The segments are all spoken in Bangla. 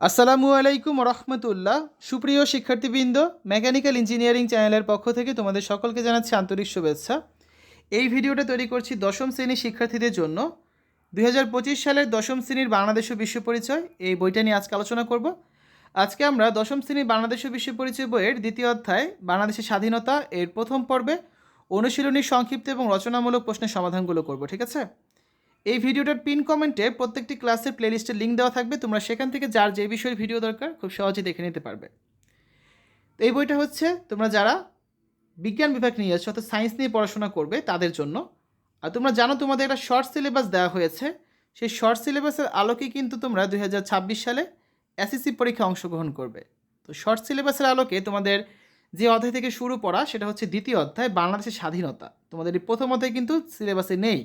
আসসালামু আলাইকুম রহমতুল্লাহ সুপ্রিয় শিক্ষার্থীবৃন্দ, মেকানিক্যাল ইঞ্জিনিয়ারিং চ্যানেলের পক্ষ থেকে তোমাদের সকলকে জানাচ্ছি আন্তরিক শুভেচ্ছা। এই ভিডিওটা তৈরি করছি দশম শ্রেণির শিক্ষার্থীদের জন্য। দুই হাজার পঁচিশ সালের দশম শ্রেণির বাংলাদেশ বিশ্ব পরিচয়, এই বইটা নিয়ে আজকে আলোচনা করব। আজকে আমরা দশম শ্রেণির বাংলাদেশ বিশ্ব পরিচয় বইয়ের দ্বিতীয় অধ্যায়, বাংলাদেশের স্বাধীনতা, এর প্রথম পর্বে অনুশীলনী সংক্ষিপ্ত এবং রচনামূলক প্রশ্নের সমাধানগুলো করব, ঠিক আছে? এই ভিডিওটার পিন কমেন্টে প্রত্যেকটি ক্লাসের প্লেলিস্টের লিঙ্ক দেওয়া থাকবে। তোমরা সেখান থেকে যার যে বিষয়ের ভিডিও দরকার খুব সহজে দেখে নিতে পারবে। এই বইটা হচ্ছে, তোমরা যারা বিজ্ঞান বিভাগ নিয়ে যাচ্ছ, অর্থাৎ সায়েন্স নিয়ে পড়াশোনা করবে তাদের জন্য। আর তোমরা জানো তোমাদের একটা শর্ট সিলেবাস দেওয়া হয়েছে। সেই শর্ট সিলেবাসের আলোকে কিন্তু তোমরা দুই হাজার ছাব্বিশ সালে এসএসসি পরীক্ষায় অংশগ্রহণ করবে। তো শর্ট সিলেবাসের আলোকে তোমাদের যে অধ্যায় থেকে শুরু পড়া, সেটা হচ্ছে দ্বিতীয় অধ্যায়, বাংলাদেশের স্বাধীনতা। তোমাদের এই প্রথম অধ্যায় কিন্তু সিলেবাসে নেই।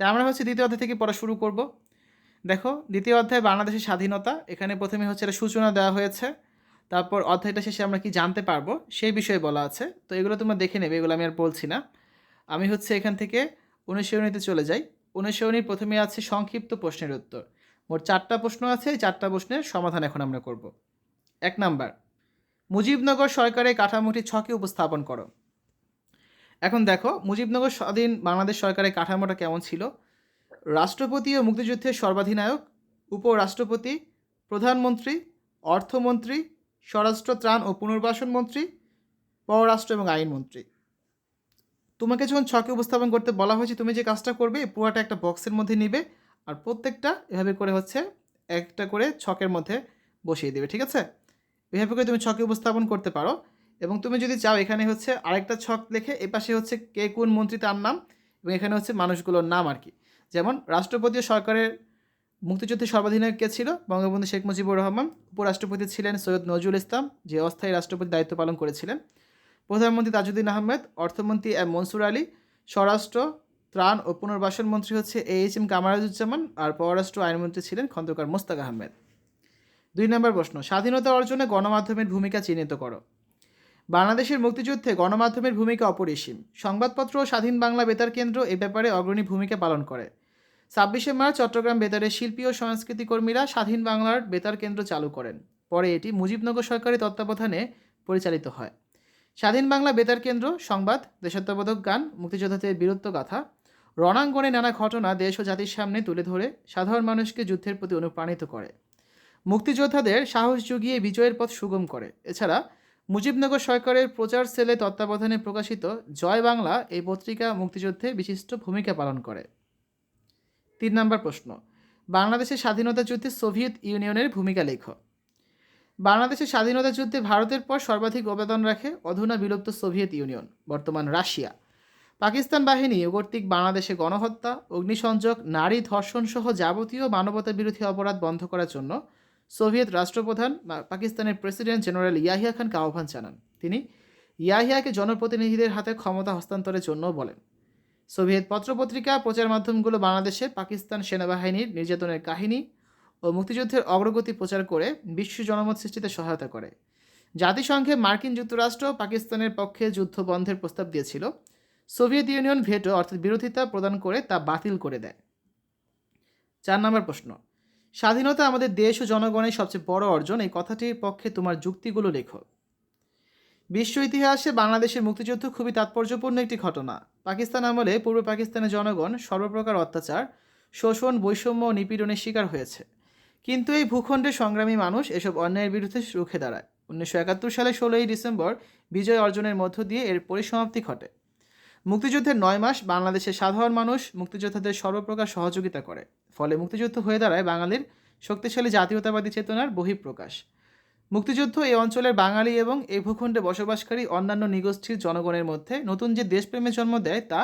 তাই আমরা হচ্ছে দ্বিতীয় অধ্যায় থেকে পড়া শুরু করব। দেখো, দ্বিতীয় অধ্যায় বাংলাদেশের স্বাধীনতা, এখানে প্রথমে হচ্ছে একটা সূচনা দেওয়া হয়েছে। তারপর অধ্যায়টা শেষে আমরা কি জানতে পারব, সেই বিষয়ে বলা আছে। তো এগুলো তোমরা দেখে নেবে, এগুলো আমি আর বলছি না। আমি হচ্ছে এখান থেকে অনুশীলনীতে চলে যাই। অনুশীলনীর প্রথমে আছে সংক্ষিপ্ত প্রশ্নের উত্তর। মোট চারটা প্রশ্ন আছে, এই চারটা প্রশ্নের সমাধান এখন আমরা করব। এক নাম্বার, মুজিবনগর সরকারের কাঠামোটি ছকে উপস্থাপন করো। এখন দেখো, মুজিবনগর স্বাধীন বাংলাদেশ সরকারের কাঠামোটা কেমন ছিল? রাষ্ট্রপতি ও মুক্তিযুদ্ধের সর্বাধিনায়ক, উপরাষ্ট্রপতি, প্রধানমন্ত্রী, অর্থমন্ত্রী, স্বরাষ্ট্র ত্রাণ ও পুনর্বাসন মন্ত্রী, পররাষ্ট্র এবং আইনমন্ত্রী তোমাকে যখন ছকে উপস্থাপন করতে বলা হয়েছে, তুমি যে কাজটা করবে পুরোটা একটা বক্সের মধ্যে নিবে আর প্রত্যেকটা এভাবে করে হচ্ছে একটা করে ছকের মধ্যে বসিয়ে দেবে, ঠিক আছে? এভাবে করে তুমি ছকে উপস্থাপন করতে পারো। এবং তুমি যদি চাও এখানে হচ্ছে আরেকটা ছক লিখে এপাশে হচ্ছে কে কোন মন্ত্রী তার নাম এবং এখানে হচ্ছে মানুষগুলোর নাম আর কি। যেমন রাষ্ট্রপতি সরকারের মুক্তিযুদ্ধের সর্বাধিনায়ক কে ছিল? বঙ্গবন্ধু শেখ মুজিবুর রহমান। উপরাষ্ট্রপতি ছিলেন সৈয়দ নজরুল ইসলাম, যে অস্থায়ী রাষ্ট্রপতি দায়িত্ব পালন করেছিলেন। প্রধানমন্ত্রী তাজউদ্দিন আহমেদ, অর্থমন্ত্রী এম মনসুর আলী, স্বরাষ্ট্র, ত্রাণ ও পুনর্বাসন মন্ত্রী হচ্ছে এ এইচ এম কামারাজুজ্জামান আর পররাষ্ট্র আইনমন্ত্রী ছিলেন খন্দকার মোস্তাক আহমেদ। দুই নম্বর প্রশ্ন, স্বাধীনতা অর্জনে গণমাধ্যমের ভূমিকা চিহ্নিত করো। বাংলাদেশের মুক্তিযুদ্ধে গণমাধ্যমের ভূমিকা অপরিসীম। সংবাদপত্র ও স্বাধীন বাংলা বেতার কেন্দ্র এ ব্যাপারে অগ্রণী ভূমিকা পালন করে। ছাব্বিশে মার্চ চট্টগ্রাম বেতারের শিল্পী ও সংস্কৃতি কর্মীরা স্বাধীন বাংলার বেতার কেন্দ্র চালু করেন। পরে এটি মুজিবনগর সরকারি তত্ত্বাবধানে পরিচালিত হয়। স্বাধীন বাংলা বেতার কেন্দ্র, সংবাদ, দেশাত্মবোধক গান, মুক্তিযোদ্ধাদের বীরত্ব গাথা, রণাঙ্গনে নানা ঘটনা দেশ ও জাতির সামনে তুলে ধরে সাধারণ মানুষকে যুদ্ধের প্রতি অনুপ্রাণিত করে। মুক্তিযোদ্ধাদের সাহস জুগিয়ে বিজয়ের পথ সুগম করে। এছাড়া মুজিবনগর সরকারের প্রচার সেলে তত্ত্বাবধানে প্রকাশিত জয় বাংলা এই পত্রিকা মুক্তিযুদ্ধে বিশিষ্ট ভূমিকা পালন করে। তিন নম্বর প্রশ্ন, বাংলাদেশের স্বাধীনতা যুদ্ধে সোভিয়েত ইউনিয়নের ভূমিকা লেখ। বাংলাদেশের স্বাধীনতা যুদ্ধে ভারতের পর সর্বাধিক অবদান রাখে অধুনা বিলুপ্ত সোভিয়েত ইউনিয়ন, বর্তমান রাশিয়া। পাকিস্তান বাহিনী কর্তৃক বাংলাদেশে গণহত্যা, অগ্নিসংযোগ, নারী ধর্ষণ সহ যাবতীয় মানবতা বিরোধী অপরাধ বন্ধ করার জন্য সোভিয়েত রাষ্ট্রপ্রধান বা পাকিস্তানের প্রেসিডেন্ট জেনারেল ইয়াহিয়া খানকে আহ্বান জানান। তিনি ইয়াহিয়াকে জনপ্রতিনিধিদের হাতে ক্ষমতা হস্তান্তরের জন্য বলেন। সোভিয়েত পত্রপত্রিকা, প্রচার মাধ্যমগুলো বাংলাদেশে পাকিস্তান সেনাবাহিনীর নির্যাতনের কাহিনী ও মুক্তিযুদ্ধের অগ্রগতি প্রচার করে বিশ্ব জনমত সৃষ্টিতে সহায়তা করে। জাতিসংঘে মার্কিন যুক্তরাষ্ট্র পাকিস্তানের পক্ষে যুদ্ধ বন্ধের প্রস্তাব দিয়েছিল। সোভিয়েত ইউনিয়ন ভেটো অর্থাৎ বিরোধিতা প্রদান করে তা বাতিল করে দেয়। চার নম্বর প্রশ্ন। স্বাধীনতা আমাদের দেশ ও জনগণের সবচেয়ে বড় অর্জন। এই কথাটির পক্ষে তোমার যুক্তিগুলো লেখো। বিশ্ব ইতিহাসে বাংলাদেশের মুক্তিযুদ্ধ খুবই তাৎপর্যপূর্ণ একটি ঘটনা। পাকিস্তান আমলে পূর্ব পাকিস্তানের জনগণ সর্বপ্রকার অত্যাচার, শোষণ, বৈষম্য ও নিপীড়নের শিকার হয়েছে। কিন্তু এই ভূখণ্ডের সংগ্রামী মানুষ এসব অন্যায়ের বিরুদ্ধে রুখে দাঁড়ায়। উনিশশো একাত্তর সালে ষোলোই ডিসেম্বর বিজয় অর্জনের মধ্য দিয়ে এর পরিসমাপ্তি ঘটে। মুক্তিযুদ্ধের নয় মাস বাংলাদেশের সাধারণ মানুষ মুক্তিযোদ্ধাদের সর্বপ্রকার সহযোগিতা করে। ফলে মুক্তিযুদ্ধ হয়ে দাঁড়ায় বাঙালির শক্তিশালী জাতীয়তাবাদী চেতনার বহিঃপ্রকাশ। মুক্তিযুদ্ধ এই অঞ্চলের বাঙালি এবং এই ভূখণ্ডে বসবাসকারী অন্যান্য নিগোষ্ঠীর জনগণের মধ্যে নতুন যে দেশপ্রেমের জন্ম দেয় তা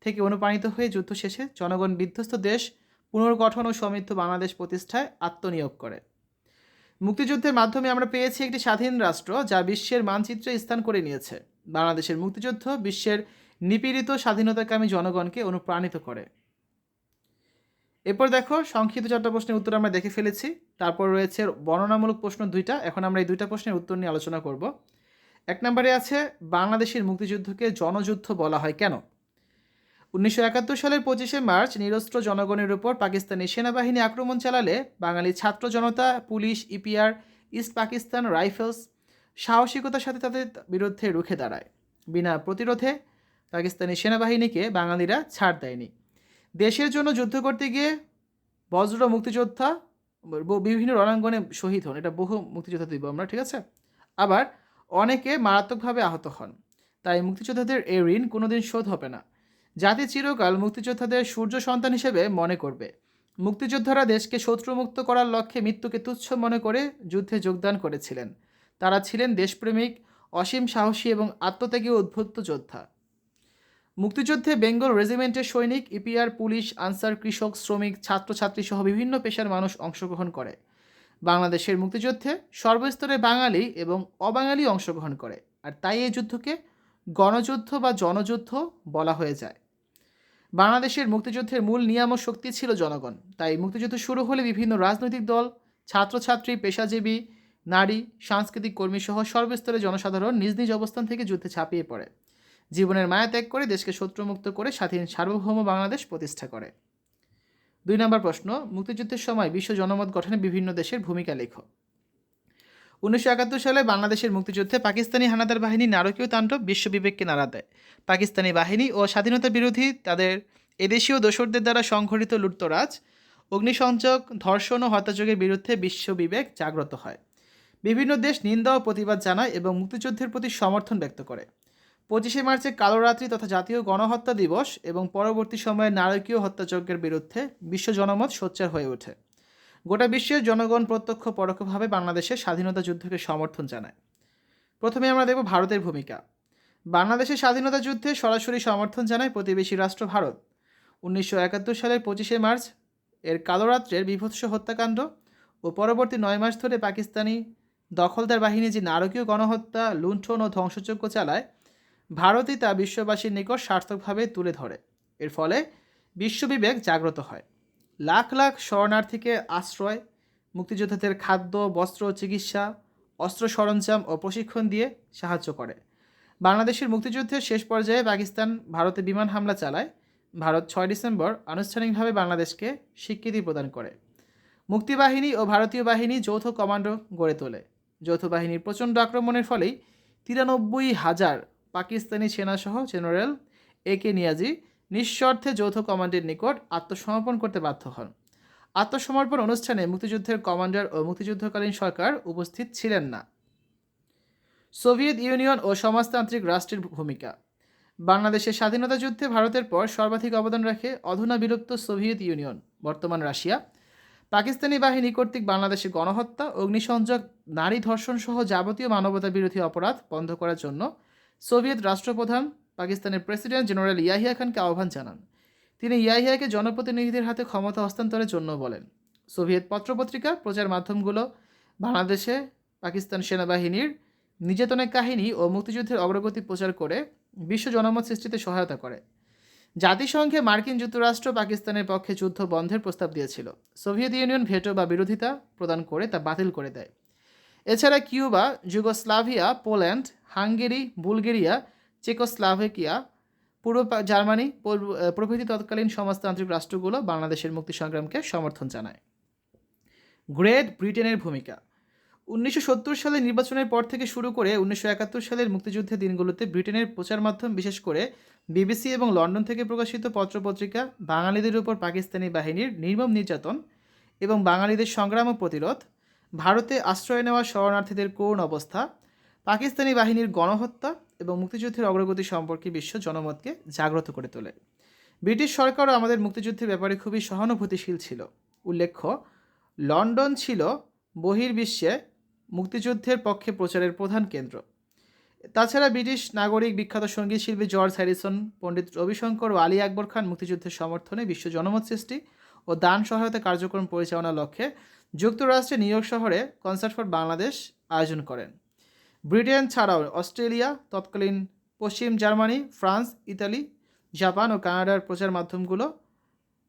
থেকে অনুপ্রাণিত হয়ে যুদ্ধ শেষে জনগণ বিধ্বস্ত দেশ পুনর্গঠন ও সমৃদ্ধ বাংলাদেশ প্রতিষ্ঠায় আত্মনিয়োগ করে। মুক্তিযুদ্ধের মাধ্যমে আমরা পেয়েছি একটি স্বাধীন রাষ্ট্র যা বিশ্বের মানচিত্রে স্থান করে নিয়েছে। বাংলাদেশের মুক্তিযুদ্ধ বিশ্বের নিপীড়িত স্বাধীনতাকামী জনগণকে অনুপ্রাণিত করে। এরপর দেখো, সংক্ষিপ্ত চারটা প্রশ্নের উত্তর আমরা দেখে ফেলেছি। তারপর রয়েছে বর্ণনামূলক প্রশ্ন দুইটা। এখন আমরা এই দুইটা প্রশ্নের উত্তর নিয়ে আলোচনা করব। এক নম্বরে আছে, বাংলাদেশের মুক্তিযুদ্ধকে জনযুদ্ধ বলা হয় কেন? উনিশশো একাত্তর সালের পঁচিশে মার্চ, নিরস্ত্র জনগণের উপর পাকিস্তানি সেনাবাহিনী আক্রমণ চালালে বাঙালি ছাত্র জনতা, police, EPR, East Pakistan Rifles সাহসিকতার সাথে তাদের বিরুদ্ধে রুখে দাঁড়ায়। বিনা প্রতিরোধে পাকিস্তানি সেনাবাহিনীকে বাঙালিরা ছাড় দেয়নি। দেশের জন্য যুদ্ধ করতে গিয়ে বজ্র মুক্তিযোদ্ধা বিভিন্ন রণাঙ্গনে শহীদ হন। এটা বহু মুক্তিযোদ্ধা দিব আমরা ঠিক আছে? আবার অনেকে মারাত্মকভাবে আহত হন। তাই মুক্তিযোদ্ধাদের এই ঋণ কোনোদিন শোধ হবে না। জাতি চিরকাল মুক্তিযোদ্ধাদের সূর্য সন্তান হিসেবে মনে করবে। মুক্তিযোদ্ধারা দেশকে শত্রুমুক্ত করার লক্ষ্যে মৃত্যুকে তুচ্ছ মনে করে যুদ্ধে যোগদান করেছিলেন। তারা ছিলেন দেশপ্রেমিক, অসীম সাহসী এবং আত্মত্যাগী উদ্বুদ্ধ যোদ্ধা। মুক্তিযুদ্ধে বেঙ্গল রেজিমেন্টের সৈনিক, ইপিআর, পুলিশ, আনসার, কৃষক, শ্রমিক, ছাত্রছাত্রী সহ বিভিন্ন পেশার মানুষ অংশগ্রহণ করে। বাংলাদেশের মুক্তিযুদ্ধে সর্বস্তরে বাঙালি এবং অবাঙালি অংশগ্রহণ করে, আর তাই এই যুদ্ধকে গণযুদ্ধ বা জনযুদ্ধ বলা হয়ে যায়। বাংলাদেশের মুক্তিযুদ্ধের মূল নিয়ামক শক্তি ছিল জনগণ, তাই মুক্তিযুদ্ধ শুরু হলে বিভিন্ন রাজনৈতিক দল, ছাত্রছাত্রী, পেশাজীবী, নারী, সাংস্কৃতিক কর্মী সহ সর্বস্তরে জনসাধারণ নিজ নিজ অবস্থান থেকে যুদ্ধে ছাপিয়ে পড়ে। জীবনের মায়া ত্যাগ করে দেশকে শত্রুমুক্ত করে স্বাধীন সার্বভৌম বাংলাদেশ প্রতিষ্ঠা করে। দুই নম্বর প্রশ্ন, মুক্তিযুদ্ধের সময় বিশ্ব জনমত গঠনে বিভিন্ন দেশের ভূমিকা লেখো। উনিশশো একাত্তর সালে বাংলাদেশের মুক্তিযুদ্ধে পাকিস্তানি হানাদার বাহিনী নারকীয় তাণ্ডব বিশ্ব বিবেককে নাড়া দেয়। পাকিস্তানি বাহিনী ও স্বাধীনতা বিরোধী তাদের এদেশীয় দোসরদের দ্বারা সংঘটিত লুটতরাজ, অগ্নিসংযোগ, ধর্ষণ ও হত্যাযোগের বিরুদ্ধে বিশ্ব বিবেক জাগ্রত হয়। বিভিন্ন দেশ নিন্দা ও প্রতিবাদ জানায় এবং মুক্তিযুদ্ধের প্রতি সমর্থন ব্যক্ত করে। পঁচিশে মার্চে কালো রাত্রি তথা জাতীয় গণহত্যা দিবস এবং পরবর্তী সময়ে নারকীয় হত্যাযজ্ঞের বিরুদ্ধে বিশ্ব জনমত সোচ্চার হয়ে ওঠে। গোটা বিশ্বের জনগণ প্রত্যক্ষ পরোক্ষভাবে বাংলাদেশের স্বাধীনতা যুদ্ধকে সমর্থন জানায়। প্রথমে আমরা দেখব ভারতের ভূমিকা। বাংলাদেশের স্বাধীনতা যুদ্ধে সরাসরি সমর্থন জানায় প্রতিবেশী রাষ্ট্র ভারত। উনিশশো একাত্তর সালের পঁচিশে মার্চ এর কালো রাত্রের বিভৎস হত্যাকাণ্ড ও পরবর্তী নয় মাস ধরে পাকিস্তানি দখলদার বাহিনী যে নারকীয় গণহত্যা, লুণ্ঠন ও ধ্বংসযজ্ঞ চালায় ভারতই তা বিশ্ববাসীর নিকট সার্থকভাবে তুলে ধরে। এর ফলে বিশ্ববিবেক জাগ্রত হয়। লাখ লাখ শরণার্থীকে আশ্রয়, মুক্তিযোদ্ধাদের খাদ্য, বস্ত্র, চিকিৎসা, অস্ত্র সরঞ্জাম ও প্রশিক্ষণ দিয়ে সাহায্য করে। বাংলাদেশের মুক্তিযুদ্ধের শেষ পর্যায়ে পাকিস্তান ভারতে বিমান হামলা চালায়। ভারত ছয় ডিসেম্বর আনুষ্ঠানিকভাবে বাংলাদেশকে স্বীকৃতি প্রদান করে। মুক্তিবাহিনী ও ভারতীয় বাহিনী যৌথ কমান্ডো গড়ে তোলে। যৌথ বাহিনীর প্রচণ্ড আক্রমণের ফলেই তিরানব্বই হাজার পাকিস্তানি সেনাসহ জেনারেল এ কে নিয়াজি নিঃস্বার্থে যৌথ কমান্ডের নিকট আত্মসমর্পণ করতে বাধ্য হন। আত্মসমর্পণ অনুষ্ঠানে মুক্তিযুদ্ধের কমান্ডার ও মুক্তিযুদ্ধকালীন সরকার উপস্থিত ছিলেন না। সোভিয়েত ইউনিয়ন ও সমাজতান্ত্রিক রাষ্ট্রের ভূমিকা। বাংলাদেশের স্বাধীনতা যুদ্ধে ভারতের পর সর্বাধিক অবদান রাখে অধুনা বিলুপ্ত সোভিয়েত ইউনিয়ন, বর্তমান রাশিয়া। পাকিস্তানি বাহিনী কর্তৃক বাংলাদেশে গণহত্যা, অগ্নিসংযোগ, নারী ধর্ষণ সহ যাবতীয় মানবতা বিরোধী অপরাধ বন্ধ করার জন্য সোভিয়েত রাষ্ট্রপ্রধান পাকিস্তানের প্রেসিডেন্ট জেনারেল ইয়াহিয়া খানকে আহ্বান জানান। তিনি ইয়াহিয়াকে জনপ্রতিনিধিদের হাতে ক্ষমতা হস্তান্তরের জন্য বলেন, সোভিয়েত পত্রপত্রিকা, প্রচার মাধ্যমগুলো, বাংলাদেশে পাকিস্তান সেনাবাহিনীর নির্যাতনের কাহিনী ও মুক্তিযুদ্ধের অগ্রগতি প্রচার করে বিশ্ব জনমত সৃষ্টিতে সহায়তা করে। জাতিসংঘে মার্কিন যুক্তরাষ্ট্র পাকিস্তানের পক্ষে যুদ্ধ বন্ধের প্রস্তাব দিয়েছিল। সোভিয়েত ইউনিয়ন ভেটো বা বিরোধিতা প্রদান করে তা বাতিল করে দেয়। এছাড়া Cuba, Yugoslavia, Poland Hungary, Bulgaria, Czechoslovakia, পূর্ব জার্মানি প্রভৃতি তৎকালীন সমাজতান্ত্রিক রাষ্ট্রগুলো বাংলাদেশের মুক্তি সংগ্রামকে সমর্থন জানায়। গ্রেট ব্রিটেনের ভূমিকা। উনিশশো সালের নির্বাচনের পর থেকে শুরু করে উনিশশো একাত্তর সালের মুক্তিযুদ্ধের দিনগুলোতে ব্রিটেনের প্রচার মাধ্যম, বিশেষ করে বিবিসি এবং লন্ডন থেকে প্রকাশিত পত্রপত্রিকা, বাঙালিদের উপর পাকিস্তানি বাহিনীর নির্মম নির্যাতন এবং বাঙালিদের সংগ্রাম ও প্রতিরোধ, ভারতে আশ্রয় নেওয়া শরণার্থীদের করুণ অবস্থা পাকিস্তানি বাহিনীর গণহত্যা এবং মুক্তিযুদ্ধের অগ্রগতি সম্পর্কে বিশ্ব জনমতকে জাগ্রত করে তোলে। ব্রিটিশ সরকারও আমাদের মুক্তিযুদ্ধের ব্যাপারে খুবই সহানুভূতিশীল ছিল। উল্লেখ্য, লন্ডন ছিল বহির্বিশ্বে মুক্তিযুদ্ধের পক্ষে প্রচারের প্রধান কেন্দ্র। তাছাড়া ব্রিটিশ নাগরিক বিখ্যাত সংগীত শিল্পী জর্জ হ্যারিসন, পণ্ডিত রবিশঙ্কর ও আলী আকবর খান মুক্তিযুদ্ধের সমর্থনে বিশ্ব জনমত সৃষ্টি ও দান সহায়তা কার্যক্রম পরিচালনার লক্ষ্যে যুক্তরাষ্ট্রের নিউ ইয়র্ক শহরে কনসার্ট ফর বাংলাদেশ আয়োজন করেন। ব্রিটেন ছাড়াও অস্ট্রেলিয়া, তৎকালীন পশ্চিম জার্মানি, ফ্রান্স, ইতালি, জাপান ও কানাডার প্রচার মাধ্যমগুলো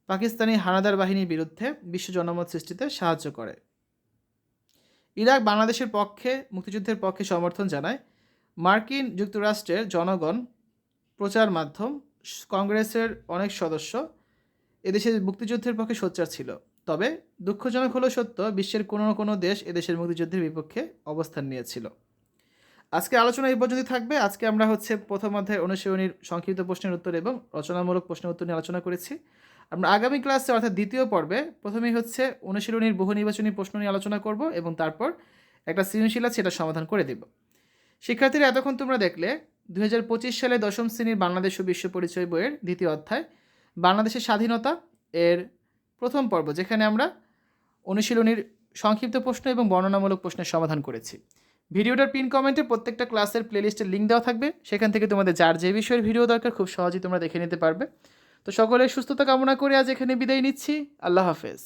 পাকিস্তানি হানাদার বাহিনীর বিরুদ্ধে বিশ্ব জনমত সৃষ্টিতে সাহায্য করে। ইরাক বাংলাদেশের পক্ষে, মুক্তিযুদ্ধের পক্ষে সমর্থন জানায় মার্কিন যুক্তরাষ্ট্রের জনগণ প্রচার মাধ্যম, কংগ্রেসের অনেক সদস্য এদেশের মুক্তিযুদ্ধের পক্ষে সোচ্চার ছিল। তবে দুঃখজনক হলো সত্য, বিশ্বের কোনো না কোনো দেশ এদেশের মুক্তিযুদ্ধের বিপক্ষে অবস্থান নিয়েছিল। আজকে আলোচনা এই পর্যন্ত থাকবে। আজকে আমরা হচ্ছে প্রথম অধ্যায় অনুশীলনীর সংক্ষিপ্ত প্রশ্নের উত্তর এবং রচনামূলক প্রশ্নের উত্তর নিয়ে আলোচনা করেছি। আমরা আগামী ক্লাসে অর্থাৎ দ্বিতীয় পর্বে প্রথমেই হচ্ছে অনুশীলনীর বহু নির্বাচনী প্রশ্ন নিয়ে আলোচনা করব এবং তারপর একটা সৃজনশীল আছে সেটা সমাধান করে দেব। শিক্ষার্থীরা, এতক্ষণ তোমরা দেখলে দু হাজার পঁচিশ সালে দশম শ্রেণির বাংলাদেশ ও বিশ্ব পরিচয় বইয়ের দ্বিতীয় অধ্যায়, বাংলাদেশের স্বাধীনতা এর প্রথম পর্ব, যেখানে আমরা অনুশীলনীর সংক্ষিপ্ত প্রশ্ন এবং বর্ণনামূলক প্রশ্নের সমাধান করেছি। ভিডিওটার পিন কমেন্টে প্রত্যেকটা ক্লাসের প্লেলিস্টের লিঙ্ক দেওয়া থাকবে। সেখান থেকে তোমাদের যার যে বিষয়ের ভিডিও দরকার, খুব সহজেই তোমরা দেখে নিতে পারবে। তো সকলের সুস্থতা কামনা করে আজ এখানে বিদায় নিচ্ছি। আল্লাহ হাফেজ।